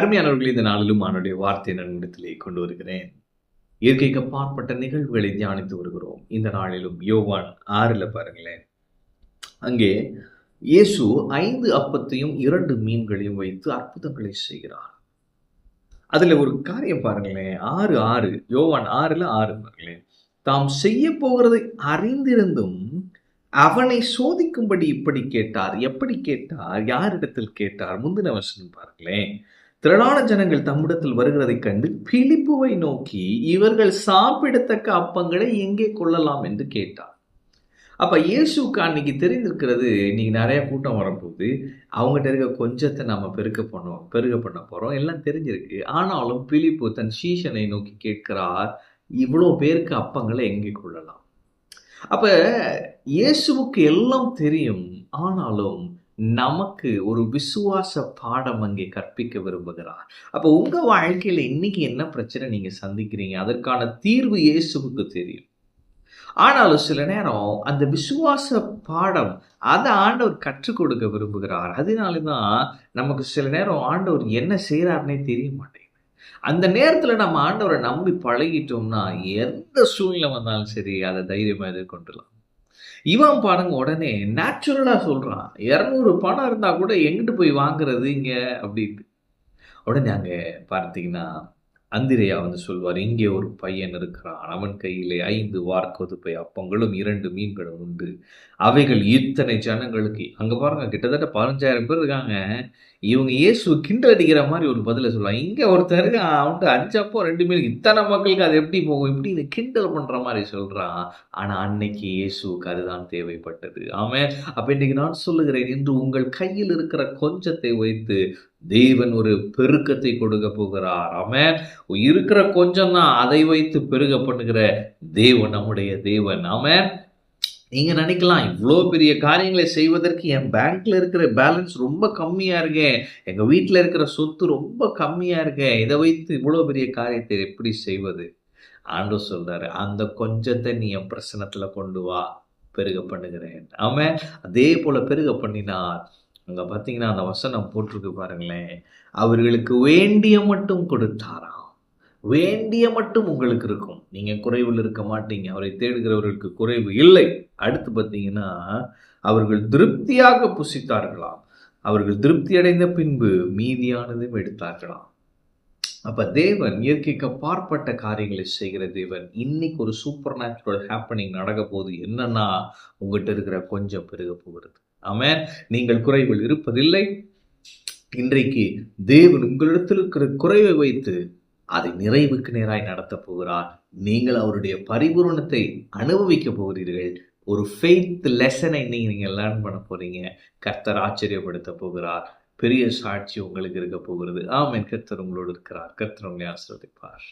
அருமையானவர்கள் இந்த நாளிலும் அவனுடைய வார்த்தை நன்னிடத்திலே கொண்டு வருகிறேன். இயற்கைக்கு அப்பாற்பட்ட நிகழ்வுகளை தியானித்து வருகிறோம். இந்த நாளிலும் யோவான் ஆறில் பாருங்களேன். அங்கே இயேசு ஐந்து அப்பத்தையும் இரண்டு மீன்களையும் வைத்து அற்புதங்களை செய்கிறார். அதில் ஒரு காரியம் பாருங்களேன். ஆறு ஆறு. யோவான் ஆறில் ஆறு பாருங்களேன். தாம் செய்ய போகிறதை அறிந்திருந்தும் அவனை சோதிக்கும்படி இப்படி கேட்டார். எப்படி கேட்டார்? யாரிடத்தில் கேட்டார்? முந்தின வசனம் பாருங்களேன். திரளான ஜனங்கள் தம்மிடத்தில் வருகிறதைக் கண்டு பிலிப்புவை நோக்கி இவர்கள் சாப்பிடத்தக்க அப்பங்களை எங்கே கொள்ளலாம் என்று கேட்டார். அப்ப இயேசுக்கு அன்னைக்கு தெரிந்திருக்கிறது இன்னைக்கு நிறைய கூட்டம் வரும்போது அவங்ககிட்ட இருக்க கொஞ்சத்தை நம்ம பெருக்க பண்ணோம் பெருக பண்ண போறோம். எல்லாம் தெரிஞ்சிருக்கு. ஆனாலும் பிலிப்பு தன் சீஷனை நோக்கி கேட்கிறார் இவ்வளோ பேருக்கு அப்பங்களை எங்கே கொள்ளலாம் அப்ப இயேசுவுக்கு எல்லாம் தெரியும். ஆனாலும் நமக்கு ஒரு விசுவாச பாடம் அங்கே கற்பிக்க விரும்புகிறார். அப்போ உங்கள் வாழ்க்கையில் இன்னைக்கு என்ன பிரச்சனை நீங்கள் சந்திக்கிறீங்க? அதற்கான தீர்வு இயேசுவுக்கு தெரியும். ஆனாலும் சில நேரம் அந்த விசுவாச பாடம் அதை ஆண்டவர் கற்றுக் கொடுக்க விரும்புகிறார். அதனாலதான் நமக்கு சில நேரம் ஆண்டவர் என்ன செய்கிறாருன்னே தெரிய மாட்டேங்குது. அந்த நேரத்தில் நம்ம ஆண்டவரை நம்பி பழகிட்டோம்னா எந்த சூழ்நிலை வந்தாலும் சரி அதை தைரியமாக எதிர்கொண்டுலாம். இவன் பாருங்க உடனே நேச்சுரலாக சொல்றான். இரநூறு பணம் இருந்தா கூட எங்கிட்டு போய் வாங்குறது இங்க? அப்படின்ட்டு. உடனே அங்க பார்த்தீங்கன்னா அந்திரையா வந்து சொல்வார் இங்கே ஒரு பையன் இருக்கிறான். அவன் கையிலே ஐந்து வார்க்கொதுப்பை அப்பங்களும் இரண்டு மீன்களும் உண்டு. அவைகள் இத்தனை ஜனங்களுக்கு அங்கே பாருங்க கிட்டத்தட்ட பதினஞ்சாயிரம் பேர் இருக்காங்க. இவங்க இயேசு கிண்டல் அடிக்கிற மாதிரி ஒரு பதிலை சொல்லுவாங்க. இங்கே ஒருத்தர் இருக்கான் அவன்கிட்ட அஞ்சப்போ ரெண்டு மீன். இத்தனை மக்களுக்கு அது எப்படி போகும்? இப்படி இதை கிண்டல் பண்ணுற மாதிரி சொல்கிறான் ஆனால் அன்னைக்கு இயேசுக்கு அதுதான் தேவைப்பட்டது. ஆமாம் அப்போ இன்றைக்கி நான் சொல்லுகிறேன் இன்று உங்கள் கையில் இருக்கிற கொஞ்சத்தை வைத்து தேவன் ஒரு பெருக்கத்தை கொடுக்க போகிறார். ஆமென். இருக்கிற கொஞ்சம் தான் அதை வைத்து பெருக பண்ணுகிற தேவன் நம்முடைய தேவன். ஆமென். நீங்க நினைக்கலாம் இவ்வளோ பெரிய காரியங்களை செய்வதற்கு என் பேங்க்ல இருக்கிற பேலன்ஸ் ரொம்ப கம்மியா இருக்கேன் எங்க வீட்டில் இருக்கிற சொத்து ரொம்ப கம்மியா இருக்கேன் இதை வைத்து இவ்வளோ பெரிய காரியத்தை எப்படி செய்வது? ஆண்டு சொல்றாரு அந்த கொஞ்சத்தை நீ என் பிரசனத்துல கொண்டு வா பெருக பண்ணுகிறேன். ஆமாம் அதே போல பெருக பண்ணினார் அங்கே பார்த்தீங்கன்னா அந்த வசனம் போட்டிருக்கு பாருங்களேன். அவர்களுக்கு வேண்டிய மட்டும் கொடுத்தாராம். வேண்டிய மட்டும் உங்களுக்கு இருக்கும். நீங்கள் குறைவில் இருக்க மாட்டீங்க. அவரை தேடுகிறவர்களுக்கு குறைவு இல்லை. அடுத்து பார்த்தீங்கன்னா அவர்கள் திருப்தியாக புசித்தார்களாம். அவர்கள் திருப்தி அடைந்த பின்பு மீதியானதும் எடுத்தார்களாம். அப்போ தேவன் இயற்கைக்கு பார்ப்பட்ட காரியங்களை செய்கிற தேவன். இன்னைக்கு ஒரு சூப்பர் நேச்சுரல் ஹேப்பனிங் நடக்க போகுது. என்னன்னா உங்கள்கிட்ட இருக்கிற கொஞ்சம் பெருக போகிறது. ஆமாம் நீங்கள் குறைவில் இருப்பதில்லை. இன்றைக்கு தேவன் உங்களிடத்தில் இருக்கிற குறைவை வைத்து அதை நிறைவுக்கு நேராய் நடத்தப் போகிறார். நீங்கள் அவருடைய பரிபூரணத்தை அனுபவிக்க போகிறீர்கள். ஒரு ஃபெய்த் லெசனை இன்னைக்கு நீங்கள் லேர்ன் பண்ண போகிறீங்க கர்த்தர் ஆச்சரியப்படுத்த போகிறார். பெரிய சாட்சி உங்களுக்கு இருக்க போகிறது. ஆமேன். கர்த்தர் உங்களோடு இருக்கிறார். கர்த்தர் உங்களை ஆசிர்வதிப்பார்.